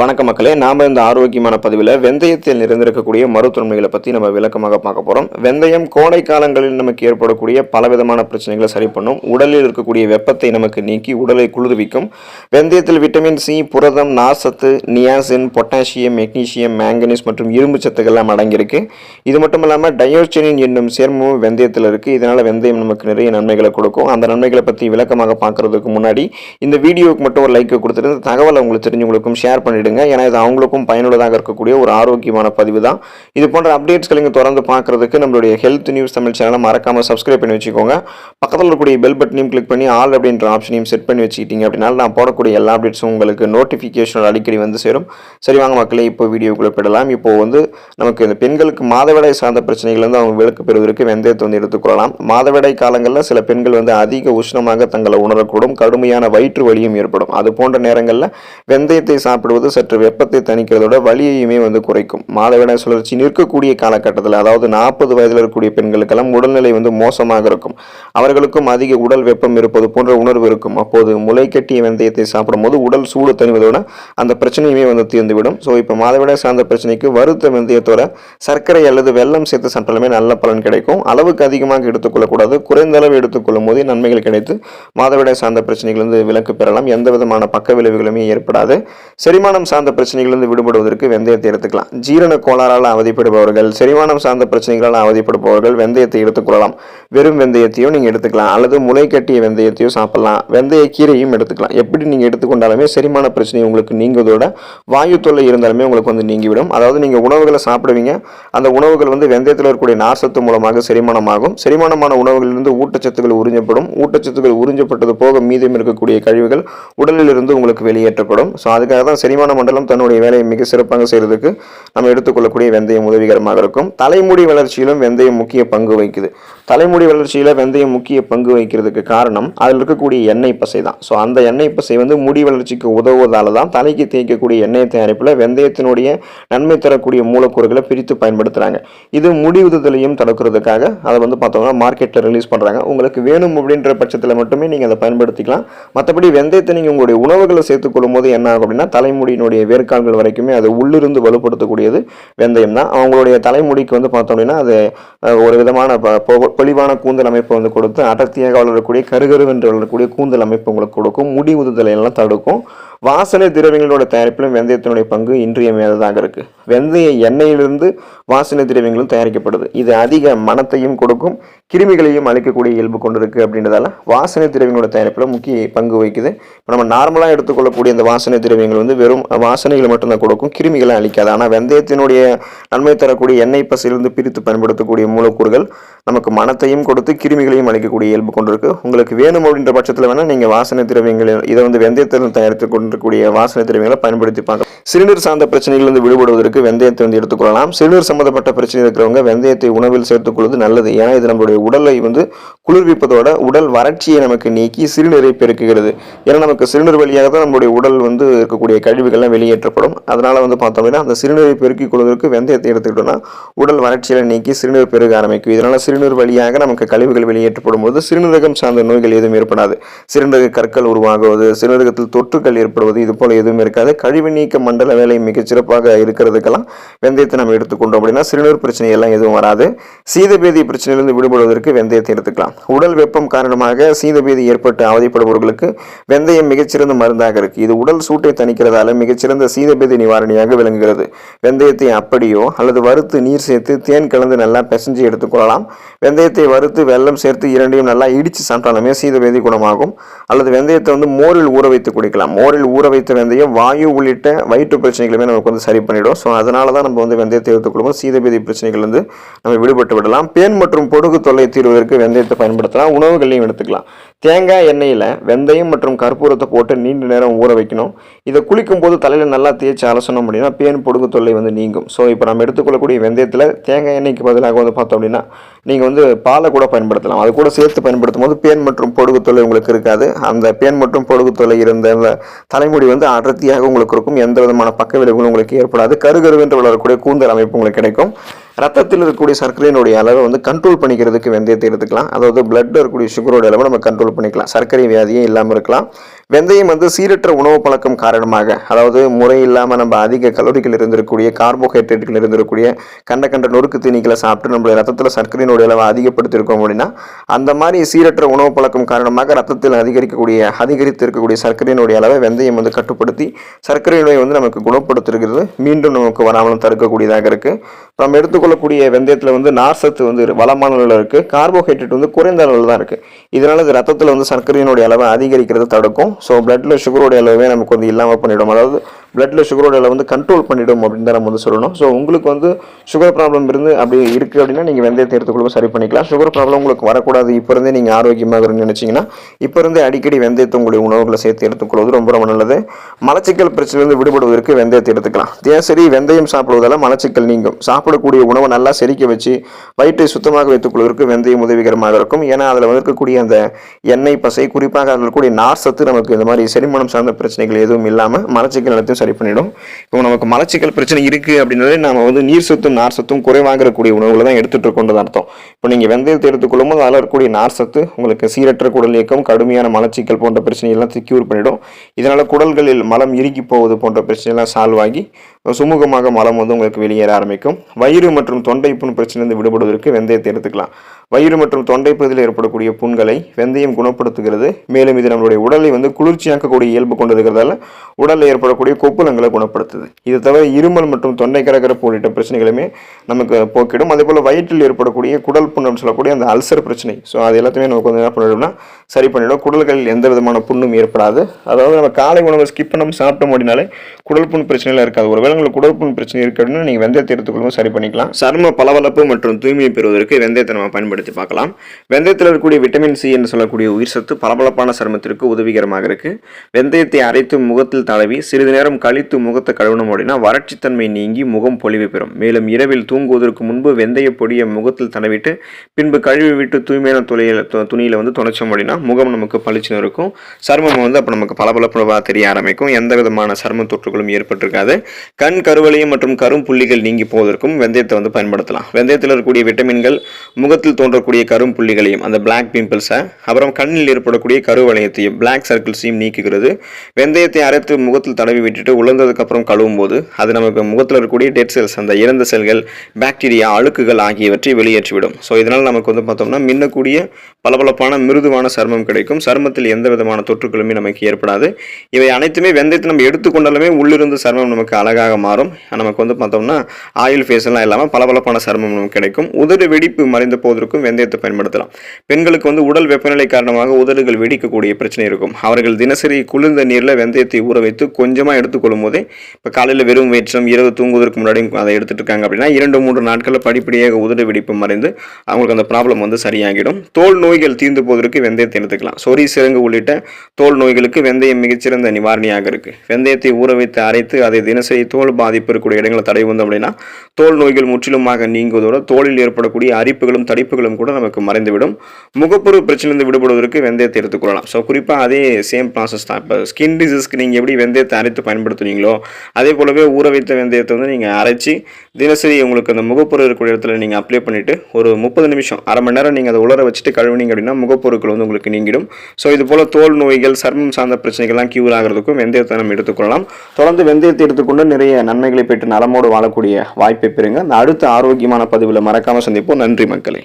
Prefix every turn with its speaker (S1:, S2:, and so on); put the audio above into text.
S1: வணக்க மக்களே நாம இந்த ஆரோக்கியமான பதிவில் வெந்தயத்தில் நிறைந்திருக்கக்கூடிய மருத்துவமைகளை பற்றி நம்ம விளக்கமாக பார்க்க போகிறோம் வெந்தயம் கோடை காலங்களில் நமக்கு ஏற்படக்கூடிய பலவிதமான பிரச்சனைகளை சரி பண்ணும். உடலில் இருக்கக்கூடிய வெப்பத்தை நமக்கு நீக்கி உடலை குளிர்விக்கும். வெந்தயத்தில் விட்டமின் சி புரதம் நார்சத்து நியாசின் பொட்டாசியம் மெக்னீசியம் மேங்கனீஸ் மற்றும் இரும்பு சத்துக்கள்லாம் அடங்கியிருக்கு. இது மட்டும் இல்லாமல் டயோச்சனின் என்னும் சேர்மமும் வெந்தயத்தில் இருக்குது இதனால் வெந்தயம் நமக்கு நிறைய நன்மைகளை கொடுக்கும். அந்த நன்மைகளை பற்றி விளக்கமாக பார்க்கறதுக்கு முன்னாடி இந்த வீடியோவுக்கு மட்டும் ஒரு லைக்கை கொடுத்துட்டு இந்த தகவலை உங்களுக்கு தெரிஞ்சவங்களுக்கும் ஷேர் பண்ணிடுங்க ஏன்னா இது அவங்களுக்கும் பயனுள்ளதாக இருக்கக்கூடிய ஒரு ஆரோக்கியமான பதிவு தான் இது போன்ற அப்டேட்ஸ்களை நீங்கள் தொடர்ந்து பார்க்கறதுக்கு நம்மளுடைய ஹெல்த் நியூஸ் தமிழ் சேனலை மறக்காமல் சப்ஸ்கிரைப் பண்ணி வச்சுக்கோங்க. பக்கத்தில் இருக்கக்கூடிய பெல் பட்டனையும் கிளிக் பண்ணி ஆல் அப்படின்ற ஆப்ஷனையும் செட் பண்ணி வச்சுக்கிட்டீங்க அப்படின்னா நான் போடக்கூடிய எல்லா அப்டேட்ஸும் உங்களுக்கு நோட்டிஃபிகேஷன் அடிக்கடி வந்து சேரும். சரி வாங்க மக்களே இப்போ வீடியோக்குள்ளே போயிடலாம். இப்போ வந்து நமக்கு இந்த பெண்களுக்கு மாதவிடாய் சார்ந்த பிரச்சனைகள் வந்து அவங்க விளக்கு பெறுவதற்கு வெந்தயத்தை வந்து எடுத்துக்கொள்ளலாம் மாதவிடாய் காலங்களில் சில பெண்கள் வந்து அதிக உஷ்ணமாக தங்களை உணரக்கூடும். கடுமையான வயிற்று வலியும் ஏற்படும். அது போன்ற நேரங்களில் வெந்தயத்தை சாப்பிடுவது சற்று வெப்பத்தை தணிக்கிறதோட வலியையுமே வந்து குறைக்கும். மாதவிடாய் சுழற்சி நிற்கக்கூடிய காலகட்டத்தில் அதாவது நாற்பது வயதில் இருக்கக்கூடிய பெண்களுக்கெல்லாம் உடல்நிலை வந்து மோசமாக இருக்கும். அவர்களுக்கும் அதிக உடல் வெப்பம் இருப்பது போன்ற உணர்வு இருக்கும். அப்போது முளை கட்டிய வெந்தயத்தை சாப்பிடும்போது உடல் சூடு தணிவதோட அந்த பிரச்சனையுமே வந்து தீர்ந்துவிடும். ஸோ இப்போ மாதவிடாய் சார்ந்த பிரச்சனைக்கு வறுத்த வெந்தயத்தோட சர்க்கரை அல்லது வெல்லம் சேர்த்து சாப்பிட்டாலுமே நல்ல பலன் கிடைக்கும். அளவுக்கு அதிகமாக எடுத்துக்கொள்ளக்கூடாது. குறைந்த அளவு எடுத்துக்கொள்ளும் போதே நன்மைகள் கிடைத்து மாதவிடாய் சார்ந்த பிரச்சனைகள் வந்து விலக்கு பெறலாம். எந்த விதமான பக்க விளைவுகளுமே ஏற்படாது. செரிமானம் சார்ந்த பிரச்சனைகளிலிருந்து விடுபடுவதற்கு வெந்தயத்தை எடுத்துக்கலாம். ஜீரண கோளாறால் அவதிப்படுபவர்கள் செரிமானம் சார்ந்த பிரச்சனைகளால் அவதிப்படுபவர்கள் வெந்தயத்தை எடுத்துக்கொள்ளலாம் வெறும் வெந்தயத்தையும் நீங்கள் எடுத்துக்கலாம். அல்லது முளை கட்டிய வெந்தயத்தையும் சாப்பிடலாம். வெந்தய கீரையும் எடுத்துக்கலாம். எப்படி நீங்கள் எடுத்துக்கொண்டாலுமே செரிமான பிரச்சனை உங்களுக்கு நீங்குவதோட வாயு தொல்லை இருந்தாலுமே உங்களுக்கு வந்து நீங்கிவிடும். அதாவது நீங்கள் உணவுகளை சாப்பிடுவீங்க. அந்த உணவுகள் வந்து வெந்தயத்தில் இருக்கக்கூடிய நார்சத்து மூலமாக செரிமானமாகும். செரிமானமான உணவுகளிலிருந்து ஊட்டச்சத்துக்கள் உறிஞ்சப்படும். ஊட்டச்சத்துக்கள் உறிஞ்சப்பட்டது போக மீதம் இருக்கக்கூடிய கழிவுகள் உடலில் இருந்து உங்களுக்கு வெளியேற்றப்படும். ஸோ அதுக்காக தான் செரிமான மண்டலம் தன்னுடைய வேலையை மிக சிறப்பாக செய்கிறதுக்கு நம்ம எடுத்துக்கொள்ளக்கூடிய வெந்தயம் உதவிகரமாக இருக்கும். தலைமுடி வளர்ச்சியிலும் வெந்தயம் முக்கிய பங்கு வகிக்குது. தலைமுடி வளர்ச்சியில் வெந்தயம் முக்கிய பங்கு வகிக்கிறதுக்கு காரணம் அதில் இருக்கக்கூடிய எண்ணெய் பசை தான். ஸோ அந்த எண்ணெய் பசை வந்து முடி வளர்ச்சிக்கு உதவுவதால் தான் தலைக்கு தேய்க்கக்கூடிய எண்ணெய் தயாரிப்பில் வெந்தயத்தினுடைய நன்மை தரக்கூடிய மூலக்கூறுகளை பிரித்து பயன்படுத்துகிறாங்க இது முடி உதுதலையும் தடுக்கிறதுக்காக அதை வந்து பார்த்தோம்னா மார்க்கெட்டில் ரிலீஸ் பண்ணுறாங்க உங்களுக்கு வேணும் அப்படின்ற பட்சத்தில் மட்டுமே நீங்கள் அதை பயன்படுத்திக்கலாம். மற்றபடி வெந்தயத்தை நீங்கள் உங்களுடைய உணவுகளை சேர்த்துக்கொள்ளும் போது என்ன ஆகும் அப்படின்னா தலைமுடி தலைமுடியினுடைய வேர்க்கால்கள் வரைக்குமே அது உள்ளிருந்து வலுப்படுத்தக்கூடியது வெந்தயம் தான். அவங்களுடைய தலைமுடிக்கு வந்து பார்த்தோம் அப்படின்னா அது ஒரு விதமான பொலிவான கூந்தல் அமைப்பை வந்து கொடுத்து அடர்த்தியாக வளரக்கூடிய கருகருவென்று வளரக்கூடிய கூந்தல் அமைப்பு உங்களுக்கு கொடுக்கும். முடி உதுதலை எல்லாம் தடுக்கும். வாசனை திரவியங்களோட தயாரிப்பிலும் வெந்தயத்தினுடைய பங்கு இன்றியமையாததாக இருக்குது வெந்தய எண்ணெயிலிருந்து வாசனை திரவியங்களும் தயாரிக்கப்படுது. இது அதிக மனத்தையும் கொடுக்கும் கிருமிகளையும் அழிக்கக்கூடிய இயல்பு கொண்டிருக்கு அப்படின்றதால வாசனை திரவியங்களோட தயாரிப்பில் முக்கிய பங்கு வகிக்குது. இப்போ நம்ம நார்மலாக எடுத்துக்கொள்ளக்கூடிய இந்த வாசனை திரவியங்கள் வந்து வெறும் வாசனைகளை மட்டும்தான் கொடுக்கும் கிருமிகளை அழிக்காது. ஆனால் வெந்தயத்தினுடைய நன்மை தரக்கூடிய எண்ணெய் பசையிலிருந்து பிரித்து பயன்படுத்தக்கூடிய மூலக்கூறுகள் நமக்கு மனத்தையும் கொடுத்து கிருமிகளையும் அழிக்கக்கூடிய இயல்பு கொண்டிருக்கு. உங்களுக்கு வேணும் அப்படின்ற பட்சத்தில் வேணால் நீங்கள் வாசனை திரவியங்கள் இதை வந்து வெந்தயத்தில் தயாரித்து கொண்டு இருக்கக்கூடிய வாசனை திரவியங்களை பயன்படுத்தி பார்க்கலாம் சிறுநீர் சார்ந்த பிரச்சனைகளிலிருந்து விடுபடுவதற்கு வெந்தயத்தை வந்து எடுத்துக்கொள்ளலாம் சிறுநீர் சம்பந்தப்பட்ட பிரச்சனை இருக்கிறவங்க வெந்தயத்தை உணவில் சேர்த்துக்கொள்வது நல்லது. ஏன்னா இது நம்மளுடைய உடலை வந்து குளிர்விப்பதோட உடல் வறட்சியை நமக்கு நீக்கி சிறுநீரை பெருக்குகிறது. ஏன்னா நமக்கு சிறுநீர் வழியாக தான் நம்மளுடைய உடல் வந்து இருக்கக்கூடிய கழிவுகள்லாம் வெளியேற்றப்படும். அதனால வந்து பார்த்தோம் அப்படின்னா அந்த சிறுநீரை பெருக்கிக் கொள்வதற்கு வெந்தயத்தை எடுத்துக்கிட்டோம்னா உடல் வறட்சியில் நீக்கி சிறுநீர் பெருக ஆரம்பிக்கும். இதனால சிறுநீர் வழியாக நமக்கு கழிவுகள் வெளியேற்றப்படும் போது சிறுநீரகம் சார்ந்த நோய்கள் எதுவும் ஏற்படாது. சிறுநீரக கற்கள் உருவாகுவது சிறுநீரகத்தில் தொற்றுக்கள் ஏற்படுவது இது போல் எதுவும் இருக்காது. கழிவு நீக்க மண்டல வேலை மிகச்சிறப்பாக இருக்கிறதுக்கெல்லாம் வெந்தயத்தை நம்ம எடுத்துக்கொண்டோம் அப்படின்னா சிறுநீர் பிரச்சனை எல்லாம் எதுவும் வராது. சீதபேதி பிரச்சனையிலிருந்து விடுபடுவதற்கு வெந்தயத்தை எடுத்துக்கலாம். உடல் வெப்பம் காரணமாக சீதபேதி ஏற்பட்டு அவதிப்படுபவர்களுக்கு வெந்தயம் மிகச்சிறந்த மருந்தாக இருக்கு. இது உடல் சூட்டை தணிக்கிறதால மிகச்சிறந்த சீதபேதி நிவாரணியாக விளங்குகிறது. வெந்தயத்தை அப்படியோ அல்லது வறுத்து நீர் சேர்த்து தேன் கலந்து நல்லா பிசைஞ்சு எடுத்துக்கொள்ளலாம் வெந்தயத்தை வறுத்து வெள்ளம் சேர்த்து இரண்டையும் நல்லா இடித்து சாப்பிட்டாலுமே சீதபேதி குணமாகும். அல்லது வெந்தயத்தை வந்து மோரில் ஊற வைத்து குடிக்கலாம். மோரில் ஊற வைத்த வெந்தயம் வாயு உள்ளிட்ட வயிற்று பிரச்சனைகளுமே நமக்கு வந்து சரி பண்ணிடும். ஸோ அதனால தான் நம்ம வந்து வெந்தயத்தை எடுத்துக்கொள்ளும் சீதபேதி பிரச்சனைகள் வந்து நம்ம விடுபட்டு விடலாம். பேன் மற்றும் பொடுகு தொல்லை தீர்வதற்கு வெந்தயத்தை பயன்படுத்தலாம். உணவுகளையும் எடுத்துக்கலாம். தேங்காய் எண்ணெயில் வெந்தயம் மற்றும் கற்பூரத்தை போட்டு நீண்ட நேரம் ஊற வைக்கணும். இதை குளிக்கும் போது தலையில் நல்லா தேய்ச்சி அலசணும் அப்படின்னா பேன் பொடுகு தொல்லை வந்து நீங்கும். ஸோ இப்போ நம்ம எடுத்துக்கொள்ளக்கூடிய வெந்தயத்தில் தேங்காய் எண்ணெய்க்கு பதிலாக வந்து பார்த்தோம் அப்படின்னா நீங்கள் வந்து பாலை கூட பயன்படுத்தலாம். அது கூட சேர்த்து பயன்படுத்தும் போது பேன் மற்றும் பொடுகு தொல்லை உங்களுக்கு இருக்காது. அந்த பேன் மற்றும் பொடுகு தொல்லை இருந்த அந்த தலைமுடி வந்து அடர்த்தியாக உங்களுக்கு இருக்கும். எந்த விதமான பக்க விளைவுகளும் உங்களுக்கு ஏற்படாது. கருகருவென்று வளரக்கூடிய கூந்தல் அமைப்பு உங்களுக்கு கிடைக்கும். ரத்தத்தில் இருக்கக்கூடிய சர்க்கரையினுடைய அளவை வந்து கண்ட்ரோல் பண்ணிக்கிறதுக்கு வெந்தயத்தை எடுத்துக்கலாம். அதாவது பிளட்டில் இருக்கக்கூடிய சுகரோட அளவை நம்ம கண்ட்ரோல் பண்ணிக்கலாம். சர்க்கரை வியாதியும் இல்லாமல் இருக்கலாம். வெந்தயம் வந்து சீரற்ற உணவு பழக்கம் காரணமாக அதாவது முறை இல்லாமல் நம்ம அதிக கலோரிகள் இருந்திருக்கக்கூடிய கார்போஹைட்ரேட்டுகள் இருந்திருக்கக்கூடிய கண்ட கண்ட நொறுக்கு தீனிகளை சாப்பிட்டு நம்மளுடைய ரத்தத்தில் சர்க்கரையினுடைய அளவை அதிகப்படுத்தியிருக்கோம் அப்படின்னா அந்த மாதிரி சீரற்ற உணவு பழக்கம் காரணமாக ரத்தத்தில் அதிகரிக்கக்கூடிய அதிகரித்து இருக்கக்கூடிய சர்க்கரையினுடைய அளவை வெந்தயம் வந்து கட்டுப்படுத்தி சர்க்கரை நோயை வந்து நமக்கு குணப்படுத்திருக்கிறது மீண்டும் நமக்கு வராமலும் தடுக்கக்கூடியதாக இருக்குது நம்ம எடுத்துக்கொள்ளக்கூடிய வெந்தயத்தில் வந்து நார் சத்து வந்து வளமான அளவில் இருக்குது கார்போஹைட்ரேட் வந்து குறைந்த அளவில் தான் இருக்குது இதனால் இது ரத்தத்தில் வந்து சர்க்கரையினுடைய அளவை அதிகரிக்கிறது தடுக்கும். ஸோ பிளட்டில் சுகருடைய அளவே நமக்கு வந்து இல்லாமல் பண்ணிவிடும் அதாவது பிளட்டில் சுகரோட அளவு வந்து கண்ட்ரோல் பண்ணிவிடும் அப்படின்னு தான் நம்ம வந்து சொல்லணும். ஸோ உங்களுக்கு வந்து சுகர் ப்ராப்ளம் இருந்து அப்படி இருக்குது அப்படின்னா நீங்கள் வெந்தயத்தை எடுத்துக்கொள்ள சரி பண்ணிக்கலாம். சுகர் ப்ராப்ளம் உங்களுக்கு வரக்கூடாது. இப்போ இருந்தே நீங்கள் ஆரோக்கியமாக இருக்கணும்னு நினச்சிங்கன்னா இப்போ இருந்தே அடிக்கடி வெந்தயத்தை உங்களுடைய உணவுகளை சேர்த்து எடுத்துக்கொள்வது ரொம்ப ரொம்ப நல்லது. மலச்சிக்கல் பிரச்சனையிலிருந்து விடுபடுவதற்கு வெந்தயத்தை எடுத்துக்கலாம். தினசரி வெந்தயம் சாப்பிடுவதால் மலச்சிக்கல் நீங்கும். சாப்பிடக்கூடிய உணவை நல்லா செரிக்க வச்சு வயிற்றை சுத்தமாக வைத்துக் கொள்வதற்கு வெந்தயம் உதவிகரமாக இருக்கும். ஏன்னா அதில் இருக்கக்கூடிய அந்த எண்ணெய் பசை குறிப்பாக அதில் இருக்கக்கூடிய நார் சத்து நமக்கு இந்த மாதிரி செரிமானம் சார்ந்த பிரச்சனைகள் எதுவும் இல்லாமல் மலச்சிக்கல் எல்லாத்தையும் சரி பண்ணிடும். இப்போ நமக்கு மலச்சிக்கல் பிரச்சனை இருக்குது அப்படின்னாலே நம்ம வந்து நீர் சத்தும் நார் சத்தும் குறைவாக இருக்கக்கூடிய உணவுகளை தான் எடுத்துட்டு இருக்கோன்றது அர்த்தம். இப்போ நீங்கள் வெந்தயத்தை எடுத்துக்கொள்ளும் போது அதில் இருக்கக்கூடிய நார் சத்து உங்களுக்கு சீரற்ற குடல் இயக்கம் கடுமையான மலச்சிக்கல் போன்ற பிரச்சனையெல்லாம் கியூர் பண்ணிடும். இதனால் குடல்களில் மலம் இறுக்கி போவது போன்ற பிரச்சனையெல்லாம் சால்வ் ஆகி சுமூகமாக மலம் வந்து உங்களுக்கு வெளியேற ஆரம்பிக்கும். வயிறு மற்றும் தொண்டை புண் பிரச்சனையிலிருந்து விடுபடுவதற்கு வெந்தயத்தை எடுத்துக்கலாம். வயிறு மற்றும் தொண்டை பகுதியில் ஏற்படக்கூடிய புண்களை வெந்தயம் குணப்படுத்துகிறது. மேலும் இது நம்மளுடைய உடலை வந்து குளிர்ச்சியாக்கக்கூடிய இயல்பு கொண்டிருக்கிறதால உடலில் ஏற்படக்கூடிய கொப்புளங்களை குணப்படுத்துது. இது தவிர இருமல் மற்றும் தொண்டை கரகரப்பு உள்ளிட்ட பிரச்சனைகளுமே நமக்கு போக்கிடும். அதே போல் வயிற்றில் ஏற்படக்கூடிய குடல் புண்ணம் சொல்லக்கூடிய அந்த அல்சர் பிரச்சனை. ஸோ அது எல்லாத்தையுமே நமக்கு வந்து என்ன பண்ணிடும்னா சரி பண்ணிடும் குடல்களில் எந்த விதமான புண்ணும் ஏற்படாது. அதாவது நம்ம காலை உணவை ஸ்கிப் பண்ணாமல் சாப்பிட்டோம் அப்படின்னாலே குடல்புண் பிரச்சனையில் இருக்காது. ஒருவேளை உங்களுக்கு குடல்புண் பிரச்சனை இருக்குன்னு நீங்கள் வெந்தயத்தை எடுத்துக்கொள்ளும் சரி பண்ணிக்கலாம். சரும பளபளப்பு மற்றும் தூய்மையை பெறுவதற்கு வெந்தயத்தை நம்ம பயன்படுத்தி பார்க்கலாம். வெந்தயத்தில் இருக்கக்கூடிய விட்டமின் சி என்று சொல்லக்கூடிய உயிர் சத்து பளபளப்பான சருமத்திற்கு உதவிகரமாக இருக்குது வெந்தயத்தை அரைத்து முகத்தில் தடவி சிறிது நேரம் கழித்து முகத்தை கழுவணும் அப்படின்னா வறட்சித்தன்மை நீங்கி முகம் பொலிவு பெறும். மேலும் இரவில் தூங்குவதற்கு முன்பு வெந்தய பொடியை முகத்தில் தடவிட்டு பின்பு கழுவி விட்டு தூய்மையான துளையில் துணியில் வந்து துணைச்சோம் அப்படின்னா முகம் நமக்கு பளிச்சுன்னு இருக்கும். சருமம் வந்து அப்போ நமக்கு பளபளப்பு தெரிய ஆரம்பிக்கும். எந்த விதமான சரும தொற்றுகளும் ஏற்பட்டிருக்காது. கண் கருவளையம் மற்றும் கரும் புள்ளிகள் நீங்கி போவதற்கும் வெந்தயத்தை வந்து பயன்படுத்தலாம். வெந்தயத்தில் இருக்கக்கூடிய விட்டமின்கள் முகத்தில் தோன்றக்கூடிய கரும் புள்ளிகளையும் அந்த பிளாக் பிம்பிள்ஸை அப்புறம் கண்ணில் ஏற்படக்கூடிய கருவளையத்தையும் பிளாக் சர்க்கிள்ஸையும் நீக்குகிறது. வெந்தயத்தை அரைத்து முகத்தில் தடவி விட்டுட்டு உலர்ந்ததுக்கு கழுவும் போது அது நமக்கு முகத்தில் இருக்கக்கூடிய டெட் செல்ஸ் அந்த இறந்த செல்கள் பாக்டீரியா அழுக்குகள் ஆகியவற்றை வெளியேற்றிவிடும். ஸோ இதனால் நமக்கு வந்து பார்த்தோம்னா மின்னக்கூடிய பளபளப்பான மிருதுவான சர்மம் கிடைக்கும். சர்மத்தில் எந்த விதமான தொற்றுகளுமே நமக்கு ஏற்படாது. இவை அனைத்துமே வெந்தயத்தை நம்ம எடுத்துக்கொண்டாலுமே உள்ளிருந்து சருமம் நமக்கு அழகாக மாறும். நமக்கு வந்து பார்த்தோம்னா ஆயில் ஃபேஸ் எல்லாம் இல்லாமல் பளபளப்பான சருமம் நமக்கு கிடைக்கும். உதடு வெடிப்பு மறைந்த போவதற்கும் வெந்தயத்தை பயன்படுத்தலாம். பெண்களுக்கு வந்து உடல் வெப்பநிலை காரணமாக உதடுகள் வெடிக்கக்கூடிய பிரச்சனை இருக்கும். அவர்கள் தினசரி குளிர்ந்த நீரில் வெந்தயத்தை ஊற வைத்து கொஞ்சமாக எடுத்துக்கொள்ளும் போதே இப்போ காலையில் வெறும் வேற்றம் இரவு தூங்குவதற்கு முன்னாடி அதை எடுத்துகிட்டு இருக்காங்க அப்படின்னா இரண்டு மூன்று நாட்களில் படிப்படியாக உதடு வெடிப்பு மறைந்து அவங்களுக்கு அந்த ப்ராப்ளம் வந்து சரியாகிடும். தோல் நோய்கள் தீர்ந்து போவதற்கு வெந்தயத்தை எடுத்துக்கலாம். சொறி சிறங்கு உள்ளிட்ட தோல் நோய்களுக்கு வெந்தயம் மிகச்சிறந்த நிவாரணியாக இருக்குது வெந்தயத்தை ஊற வைத்து அரைத்து அதை தினசரி தோல் பாதிப்பு இருக்கக்கூடிய இடங்களை தடை வந்தோம் அப்படின்னா தோல் நோய்கள் முற்றிலுமாக நீங்குவதோடு தோலில் ஏற்படக்கூடிய அரிப்புகளும் தடிப்புகளும் கூட நமக்கு மறைந்துவிடும். முகப்பொரு பிரச்சனையிலிருந்து விடுபடுவதற்கு வெந்தயத்தை எடுத்துக்கொள்ளலாம் ஸோ குறிப்பாக அதே சேம் ப்ராசஸ் தான். இப்போ ஸ்கின் டிசீஸ்க்கு நீங்கள் எப்படி வெந்தயத்தை அரைத்து பயன்படுத்துவீங்களோ அதே போலவே ஊற வைத்த வெந்தயத்தை வந்து நீங்கள் அரைச்சி தினசரி உங்களுக்கு அந்த முகப்பொரு இருக்கக்கூடிய இடத்துல நீங்கள் அப்ளை பண்ணிவிட்டு ஒரு முப்பது நிமிஷம் அரை மணி நேரம் நீங்கள் அதை உலர வச்சுட்டு கழுவினீங்க அப்படின்னா முகப்பொருட்கள் வந்து உங்களுக்கு நீங்கிடும். ஸோ இது போல் தோல் நோய்கள் சர்மம் சார்ந்த பிரச்சனைகள்லாம் க்யூர் ஆகிறதுக்கும் வெந்தயத்தை நம்ம எடுத்துக்கொள்ளலாம் தொடர்ந்து வெந்தயத்தை எடுத்துக்கொண்டு நிறைய நன்மைகளை பெற்று நலமோடு வாழக்கூடிய வாய்ப்பை பெறுங்க. அந்த அடுத்த ஆரோக்கியமான பதிவில் மறக்காமல் சந்திப்போம். நன்றி மக்களே.